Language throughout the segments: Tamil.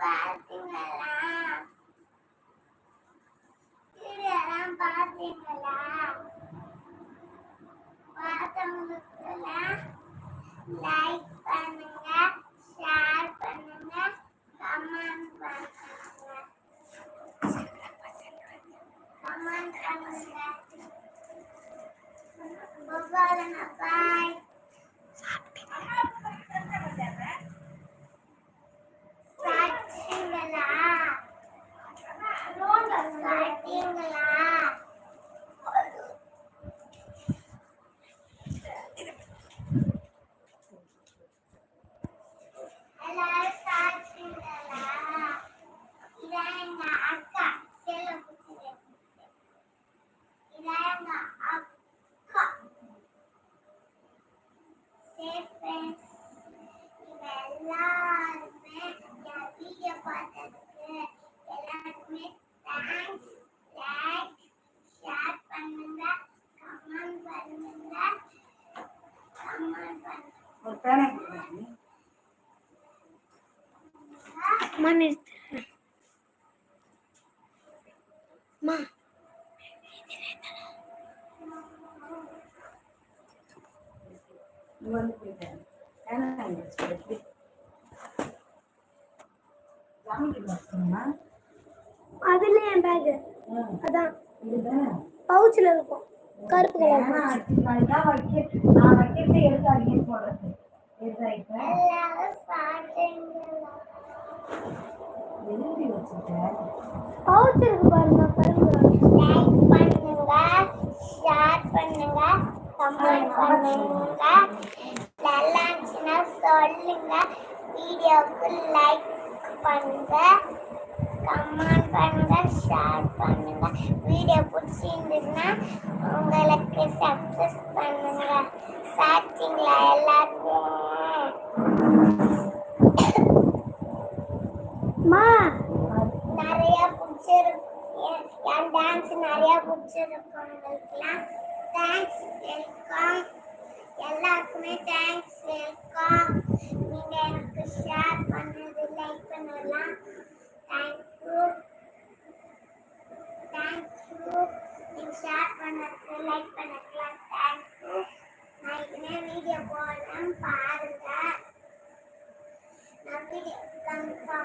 பார்த்தீங்களா வீடியோலாம் பார்த்தீங்களா பார்த்தவங்களுக்குலாம் லைக் பண்ணுங்க ஷேர் பண்ணுங்க கமெண்ட் பண்ணுங்க கமெண்ட் பண்ணுங்க பாய் சாப்பிட்டீங்களா சாப்பிட்டீங்களா எல்லாரும் சாப்பிட்டீங்களா இதான் எங்க அக்கா செல்ல குச்சிலே இதான் எங்க அக்கா சரி ஃப்ரெண்ட்ஸ் இவங்க எல்லாருமே என் வீடியோ பார்த்ததுக்கு எல்லாருக்குமே தேங்க்ஸ் லைக் ஷேர் பண்ணுங்க கமெண்ட் பண்ணுங்க கமெண்ட் பண்ணுங்க ஒரு பேனை கொடுங்க. அம்மா நிறுத்து அம்மா? அதுல என் பேக் அதான்? பவுச்சில் இருக்கும். கருப்பு கலர் நான் தான் வைக்க- நான் வைக்கிறதை எடுக்காதீங்கன்னு சொல்றது. எழுதி வச்சுட்டேன். பவுச் இருக்கு பாருங்க பாருங்க. லைக் பண்ணுங்க ஷேர் பண்ணுங்க கமெண்ட் பண்ணுங்க. நல்லா இருந்துச்சுன்னா சொல்லுங்க. வீடியோவுக்கு லைக் பண்ணுங்க கமெண்ட் பண்ணுங்க ஷேர் பண்ணுங்க. வீடியோ பிடிச்சிருந்ததுன்னா உங்களுக்கு சக்ஸஸ் பண்ணுங்க. சாப்பிட்டீங்களா எல்லாருமே. மா நிறைய பிடிச்சிருக்கு என் டான்ஸ் நிறைய பிடிச்சிருக்கு உங்களுக்குலாம் தேங்க்ஸ் வெல்கம் எல்லாருக்குமே தேங்க்ஸ் வெல்கம் நீங்க எனக்கு ஷேர் பண்ணது லைக் பண்ணலாம் தேங்க்யூ தேங்க்யூ நீங்க ஷேர் பண்ணதுக்கு லைக் பண்ணதுக்குலாம் தேங்க்யூ நான் இதுனே வீடியோ போடுறேன் பாருங்க நான் வீடியோ கன்ஃபார்மாக நான் போடலாம் நான் அம்மாடி சொல்லிக்கிறோம் போடுறேன் பாருங்க மா நிறுத்துறேன் மா நிறுத்தத்தை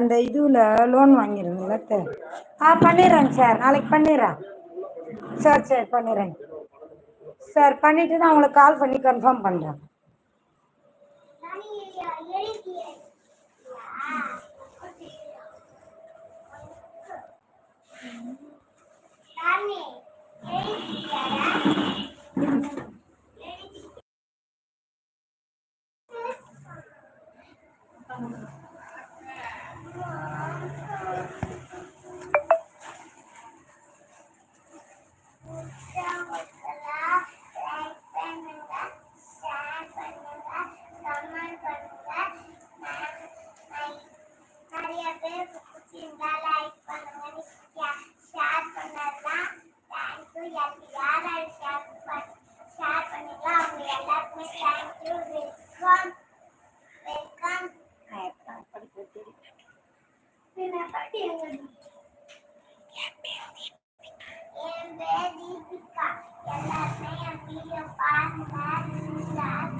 அந்த இதுல லோன் வாங்கிருந்தீங்களா சார் ஆ பண்ணிடுறேங்க சார். நாளைக்கு பண்ணிடுறேன். சரி சரி பண்ணிடுறேங்க. சார் பண்ணிட்டு நான் உங்களுக்கு கால் பண்ணி கன்ஃபார்ம் பண்ணுறேன் நிறைய பேர் பிடிச்சிருந்தா லைக் பண்ணுங்க ஷேர் பண்ணலாம் தேங்க்யூ யாராவது ஷேர் பண்ண ஷேர் பண்ணீங்களா அவங்க எல்லாருக்குமே தேங்க்யூ வெல்கம் வெல்கம் பின்ன பட்டி எங்க என் பேர் தீபிகா எல்லாருமே என் வீடியோ பாருங்க ஷேர் பண்ணுங்க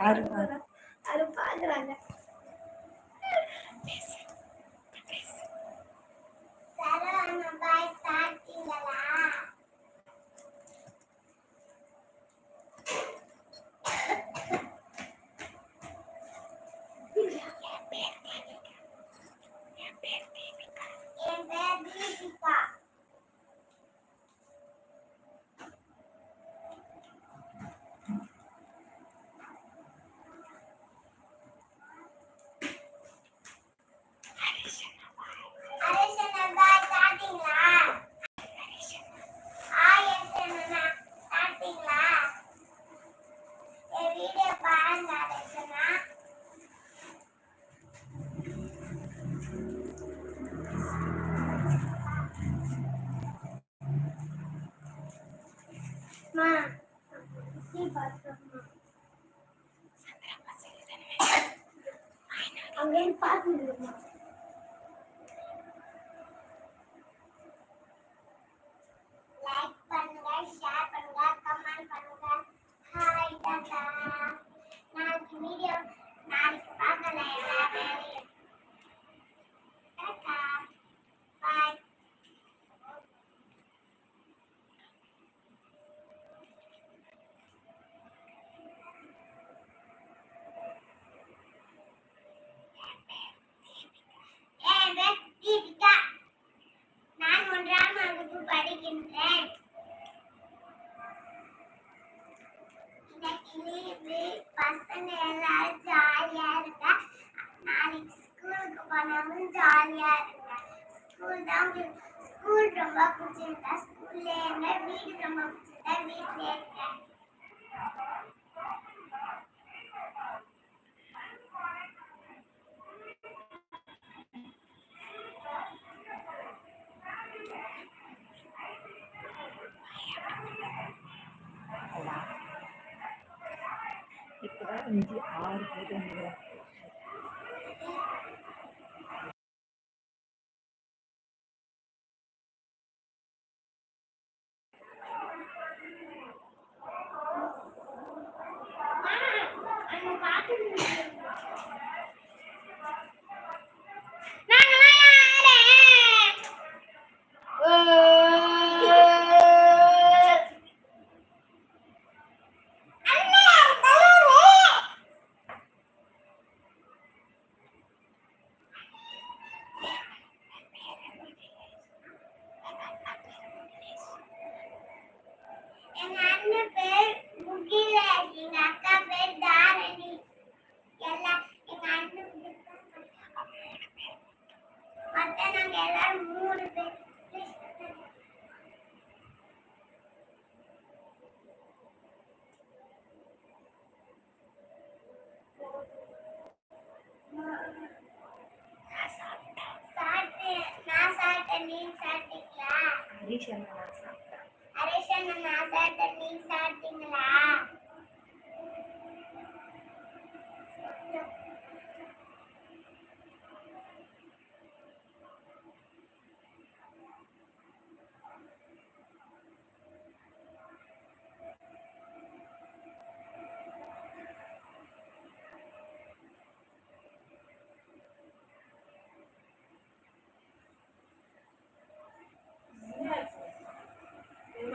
யாரு பாக்குறாங்க 发给你了 Ini dia, ini Muchas.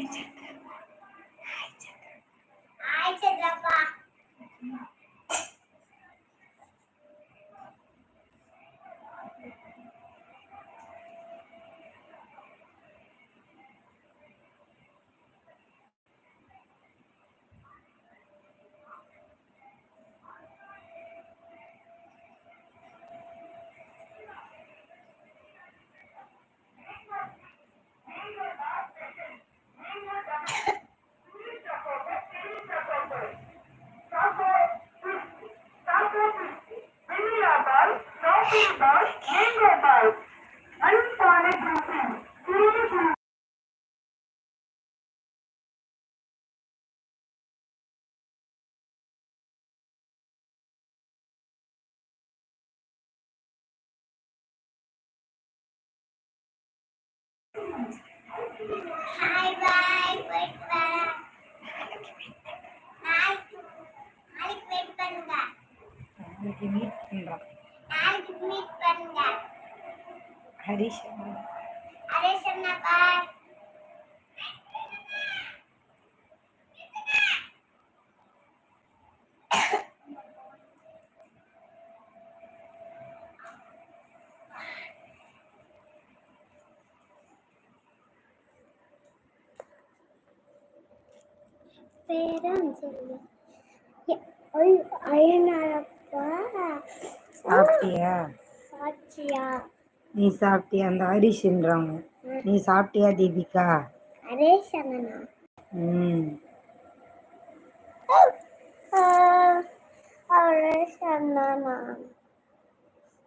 diferencia. நாளைக்கு மீட் பண்ணுறோம் நாளைக்கு மீட் பண்ணுங்க ஹரிஷ் அரே சொன்னா பாய் பேரும் சொல்லு ஐயனாரப்பா சாப்பிட்டியா? நீ சாப்பிட்டியா? அந்த ஹரிஷ்ன்றவங்க நீ சாப்பிட்டியா தீபிகா? ஹரிஷ் ம். ஹரிஷ் அண்ணா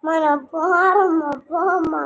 நான் போறோம்மா போமா